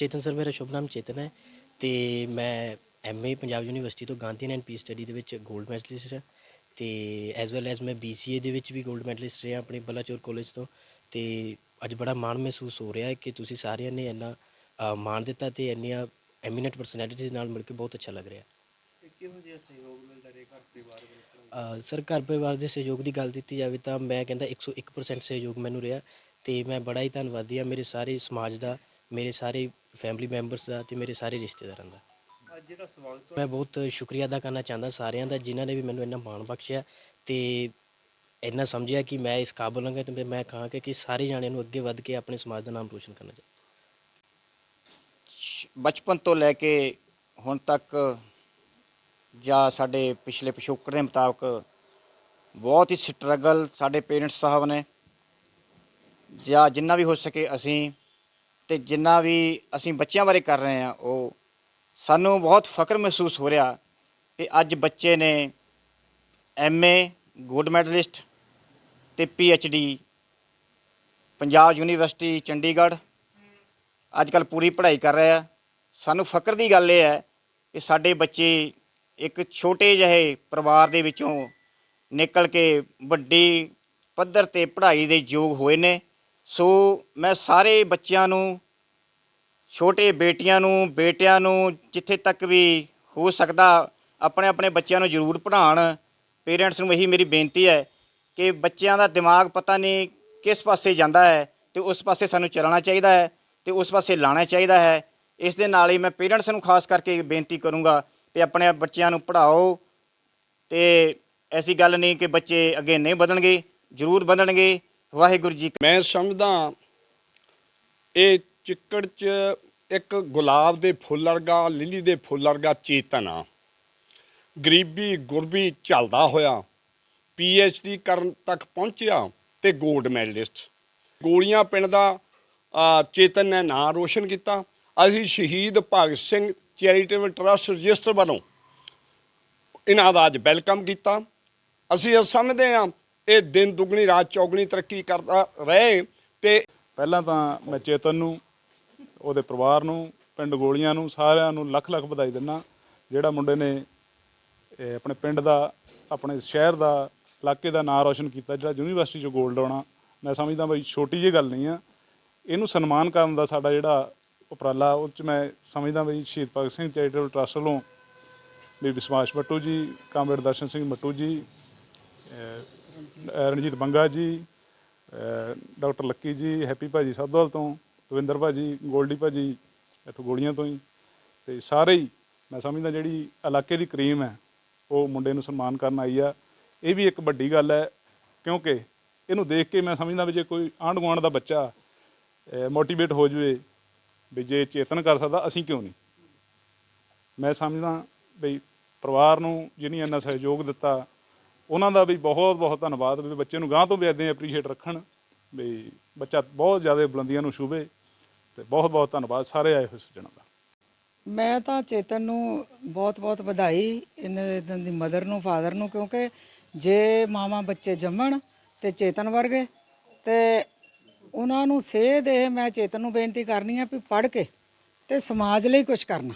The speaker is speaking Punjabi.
ਚੇਤਨ ਸਰ ਮੇਰਾ ਸ਼ੁਭ ਨਾਮ ਚੇਤਨ ਹੈ ਤੇ ਮੈਂ ਐਮਏ ਪੰਜਾਬ ਯੂਨੀਵਰਸਿਟੀ ਤੋਂ ਗਾਂਧੀ ਐਂਡ ਪੀ ਸਟੱਡੀ ਦੇ ਵਿੱਚ 골ਡ ਮੈਡਲਿਸਟ ਹਾਂ ਤੇ ਐਸ ਵੈਲ ਐਸ ਮੈਂ BCA ਦੇ ਵਿੱਚ ਵੀ 골ਡ ਮੈਡਲਿਸਟ ਰਿਹਾ ਆਪਣੇ ਬਲਾਚੌਰ ਕਾਲਜ ਤੋਂ ਤੇ ਅੱਜ ਬੜਾ ਮਾਣ ਮਹਿਸੂਸ ਹੋ ਰਿਹਾ ਹੈ ਕਿ ਤੁਸੀਂ ਸਾਰਿਆਂ ਨੇ ਇੰਨਾ ਮਾਣ ਦਿੱਤਾ ਤੇ ਇੰਨੀਆਂ ਐਮੀਨੈਂਟ ਪਰਸਨੈਲਿਟੀਜ਼ ਨਾਲ ਮਿਲ ਕੇ ਬਹੁਤ ਅੱਛਾ ਲੱਗ ਰਿਹਾ। ਕਿਹੋ ਜਿਹਾ ਸਹਿਯੋਗ ਮਿਲਦਾ ਰਿਹਾ ਘਰ ਪਰਿਵਾਰ ਵੱਲੋਂ? ਅ, ਸਰ ਘਰ ਪਰਿਵਾਰ ਦੇ ਸਹਿਯੋਗ ਦੀ ਗੱਲ ਕੀਤੀ ਜਾਵੇ ਤਾਂ ਮੈਂ ਕਹਿੰਦਾ 101% ਸਹਿਯੋਗ ਮੈਨੂੰ ਰਿਹਾ ਤੇ ਮੈਂ ਬੜਾ ਹੀ ਧੰਨਵਾਦੀ ਹਾਂ ਮੇਰੇ ਸਾਰੇ ਸਮਾਜ ਦਾ ਮੇਰੇ ਸਾਰੇ ਫੈਮਿਲੀ ਮੈਂਬਰਸ ਦਾ ਤੇ ਮੇਰੇ ਸਾਰੇ ਰਿਸ਼ਤੇਦਾਰਾਂ ਦਾ। ਅੱਜ ਜਿਹੜਾ ਸਵਾਗਤ ਮੈਂ ਬਹੁਤ ਸ਼ੁਕਰੀਆ ਅਦਾ ਕਰਨਾ ਚਾਹੁੰਦਾ ਸਾਰਿਆਂ ਦਾ ਜਿਨ੍ਹਾਂ ਨੇ ਵੀ ਮੈਨੂੰ ਇੰਨਾ ਮਾਣ ਬਖਸ਼ਿਆ ਤੇ ਇੰਨਾ ਸਮਝਿਆ ਕਿ ਮੈਂ ਇਸ ਕਾਬਲ ਹਾਂ ਤੇ ਮੈਂ ਕਹਾਂਗਾ ਕਿ ਸਾਰੇ ਜਾਣਿਆਂ ਨੂੰ ਅੱਗੇ ਵੱਧ ਕੇ ਆਪਣੇ ਸਮਾਜ ਦਾ ਨਾਮ ਰੋਸ਼ਨ ਕਰਨਾ ਚਾਹੀਦਾ। ਬਚਪਨ ਤੋਂ ਲੈ ਕੇ ਹੁਣ ਤੱਕ ਜਾਂ ਸਾਡੇ ਪਿਛਲੇ ਪਿਛੋਕੜ ਦੇ ਮੁਤਾਬਕ ਬਹੁਤ ਹੀ ਸਟਰਗਲ ਸਾਡੇ ਪੇਰੈਂਟਸ ਸਾਹਿਬ ਨੇ ਜਾਂ ਜਿੰਨਾ ਵੀ ਹੋ ਸਕੇ ਅਸੀਂ ਤੇ ਜਿੰਨਾ ਵੀ ਅਸੀਂ ਬੱਚਿਆਂ ਬਾਰੇ ਕਰ ਰਹੇ ਹਾਂ, ਉਹ ਸਾਨੂੰ ਬਹੁਤ ਫਖਰ ਮਹਿਸੂਸ ਹੋ ਰਿਹਾ ਕਿ ਅੱਜ ਬੱਚੇ ਨੇ ਐਮਏ ਗੋਲਡ ਮੈਡਲਿਸਟ ਤੇ ਡੀ, ਪੰਜਾਬ ਯੂਨੀਵਰਸਿਟੀ, ਚੰਡੀਗੜ੍ਹ ਅੱਜ ਕੱਲ ਪੂਰੀ ਪੜ੍ਹਾਈ ਕਰ ਰਿਹਾ ਸਾਨੂੰ ਫਕਰ ਦੀ ਗੱਲ ਇਹ ਹੈ ਕਿ ਸਾਡੇ ਬੱਚੇ ਇੱਕ ਛੋਟੇ ਜਿਹੇ ਪਰਿਵਾਰ ਦੇ ਵਿੱਚੋਂ ਨਿਕਲ ਕੇ ਵੱਡੀ ਪੱਧਰ ਤੇ ਪੜ੍ਹਾਈ ਦੇ ਯੋਗ ਹੋਏ ਨੇ। ਸੋ ਮੈਂ ਸਾਰੇ ਬੱਚਿਆਂ ਨੂੰ, ਛੋਟੇ ਬੇਟੀਆਂ ਨੂੰ, ਬੇਟਿਆਂ ਨੂੰ ਜਿੱਥੇ ਤੱਕ ਵੀ ਹੋ ਸਕਦਾ, ਆਪਣੇ ਆਪਣੇ ਬੱਚਿਆਂ ਨੂੰ ਜ਼ਰੂਰ ਪੜ੍ਹਾਉਣ। ਪੇਰੈਂਟਸ ਨੂੰ ਇਹੀ ਮੇਰੀ ਬੇਨਤੀ ਹੈ ਕਿ ਬੱਚਿਆਂ ਦਾ ਦਿਮਾਗ ਪਤਾ ਨਹੀਂ ਕਿਸ ਪਾਸੇ ਜਾਂਦਾ ਹੈ ਤੇ ਉਸ ਪਾਸੇ ਸਾਨੂੰ ਚੱਲਣਾ ਚਾਹੀਦਾ ਹੈ ਤੇ ਉਸ ਪਾਸੇ ਲਾਣਾ ਚਾਹੀਦਾ ਹੈ। ਇਸ ਦੇ ਨਾਲ ਹੀ ਮੈਂ ਪੇਰੈਂਟਸ ਨੂੰ ਖਾਸ ਕਰਕੇ ਬੇਨਤੀ ਕਰੂੰਗਾ ਕਿ ਆਪਣੇ ਬੱਚਿਆਂ ਨੂੰ ਪੜ੍ਹਾਓ ਤੇ ਐਸੀ ਗੱਲ ਨਹੀਂ ਕਿ ਬੱਚੇ ਅੱਗੇ ਨਹੀਂ ਵਧਣਗੇ, ਜ਼ਰੂਰ ਵਧਣਗੇ। ਵਾਹਿਗੁਰੂ ਜੀ ਮੈਂ ਸਮਝਦਾ ਇਹ ਚਿੱਕੜ 'ਚ ਇੱਕ ਗੁਲਾਬ ਦੇ ਫੁੱਲ ਵਰਗਾ, ਲਿਲੀ ਦੇ ਫੁੱਲ ਵਰਗਾ ਚੇਤਨ ਆ। ਗਰੀਬੀ ਗੁਰਬੀ ਚੱਲਦਾ ਹੋਇਆ ਡੀ ਕਰਨ ਤੱਕ ਪਹੁੰਚਿਆ ਤੇ 골ਡ ਮੈਡਲਿਸਟ ਗੋਲੀਆਂ ਪਿੰਡ ਦਾ ਚੇਤਨ ਨੇ ਨਾਂ ਰੋਸ਼ਨ ਕੀਤਾ। ਅਸੀਂ Shaheed Bhagat Singh charitable trust register ਵੱਲੋਂ ਇਹਨਾਂ ਦਾ ਅੱਜ ਵੈਲਕਮ ਕੀਤਾ। ਅਸੀਂ ਸਮਝਦੇ ਹਾਂ ਇਹ ਦਿਨ ਦੁਗਣੀ, ਰਾਤ ਚੌਗਣੀ ਤਰੱਕੀ ਕਰਦਾ ਰਹੇ ਤੇ ਪਹਿਲਾਂ ਤਾਂ ਮੈਂ ਚੇਤਨ ਨੂੰ, ਉਹਦੇ ਪਰਿਵਾਰ ਨੂੰ, ਪਿੰਡ ਗੋਲੀਆਂ ਨੂੰ, ਸਾਰਿਆਂ ਨੂੰ ਲੱਖ ਲੱਖ ਵਧਾਈ ਦਿੰਦਾ। ਜਿਹੜਾ ਮੁੰਡੇ ਨੇ ਆਪਣੇ ਪਿੰਡ ਦਾ, ਆਪਣੇ ਸ਼ਹਿਰ ਦਾ, ਇਲਾਕੇ ਦਾ ਨਾਮ ਰੌਸ਼ਨ ਕੀਤਾ, ਜਿਹੜਾ ਯੂਨੀਵਰਸਿਟੀ ਚੋਂ 골ਡ ਆਉਣਾ ਮੈਂ ਸਮਝਦਾ ਬਈ ਛੋਟੀ ਜਿਹੀ ਗੱਲ ਨਹੀਂ ਆ। ਇਹਨੂੰ ਸਨਮਾਨ ਕਰਨ ਦਾ ਸਾਡਾ ਜਿਹੜਾ ਉਪਰਾਲਾ, ਉਹ ਚ ਮੈਂ ਸਮਝਦਾ ਬਈ ਸ਼ਹੀਦ ਭਗਤ ਸਿੰਘ ਚੈਰੀਟੇਬਲ ਟਰਸਟ ਵੱਲੋਂ ਵੀ ਵਿਸ਼ਵਾਸ ਮੱਟੂ ਜੀ, ਕਾਮਰੇਡ ਦਰਸ਼ਨ ਸਿੰਘ ਮੱਟੂ ਜੀ ਰਣਜੀਤ ਬੰਗਾ ਜੀ ਡਾਕਟਰ ਲੱਕੀ ਜੀ, ਹੈਪੀ ਭਾਜੀ ਸਾਧਵਾਲ ਤੋਂ, ਦਵਿੰਦਰ ਭਾਜੀ, ਗੋਲਡੀ ਭਾਜੀ ਇੱਥੋਂ ਗੋਲੀਆਂ ਤੋਂ ਹੀ। ਤੇ ਸਾਰੇ ਹੀ ਮੈਂ ਸਮਝਦਾ ਜਿਹੜੀ ਇਲਾਕੇ ਦੀ ਕਰੀਮ ਹੈ, ਉਹ ਮੁੰਡੇ ਨੂੰ ਸਨਮਾਨ ਕਰਨ ਆਈ ਆ। ਇਹ ਵੀ ਇੱਕ ਵੱਡੀ ਗੱਲ ਹੈ, ਕਿਉਂਕਿ ਇਹਨੂੰ ਦੇਖ ਕੇ ਮੈਂ ਸਮਝਦਾ ਵੀ ਜੇ ਕੋਈ ਆਂਢ ਗੁਆਂਢ ਦਾ ਬੱਚਾ ਮੋਟੀਵੇਟ ਹੋ ਜਾਵੇ ਵੀ ਜੇ ਚੇਤਨ ਕਰ ਸਕਦਾ, ਅਸੀਂ ਕਿਉਂ ਨਹੀਂ? ਮੈਂ ਸਮਝਦਾ ਵੀ ਪਰਿਵਾਰ ਨੂੰ ਜਿਹਨੇ ਇੰਨਾ ਸਹਿਯੋਗ ਦਿੱਤਾ ਉਹਨਾਂ ਦਾ ਵੀ ਬਹੁਤ ਬਹੁਤ ਧੰਨਵਾਦ ਵੀ ਬੱਚੇ ਨੂੰ ਗਾਂ ਤੋਂ ਵੀ ਇਦਾਂ ਐਪਰੀਸ਼ੀਏਟ ਰੱਖਣ ਵੀ ਬੱਚਾ ਬਹੁਤ ਜ਼ਿਆਦਾ ਬੁਲੰਦੀਆਂ ਨੂੰ ਛੂਵੇ ਤੇ ਬਹੁਤ ਬਹੁਤ ਧੰਨਵਾਦ, ਸਾਰੇ ਆਏ ਹੋਏ ਸੱਜਣਾਂ ਦਾ। ਮੈਂ ਤਾਂ ਚੇਤਨ ਨੂੰ ਬਹੁਤ-ਬਹੁਤ ਵਧਾਈ ਇਹਨਾਂ ਦੀ ਮਦਰ ਨੂੰ, ਫਾਦਰ ਨੂੰ, ਕਿਉਂਕਿ ਜੇ ਮਾਵਾਂ ਬੱਚੇ ਜੰਮਣ ਤੇ ਚੇਤਨ ਵਰਗੇ ਤੇ ਉਹਨਾਂ ਨੂੰ ਸੇਧ ਇਹ ਮੈਂ ਚੇਤਨ ਨੂੰ ਬੇਨਤੀ ਕਰਨੀ ਆ ਵੀ ਪੜ੍ਹ ਕੇ ਤੇ ਸਮਾਜ ਲਈ ਕੁਝ ਕਰਨਾ।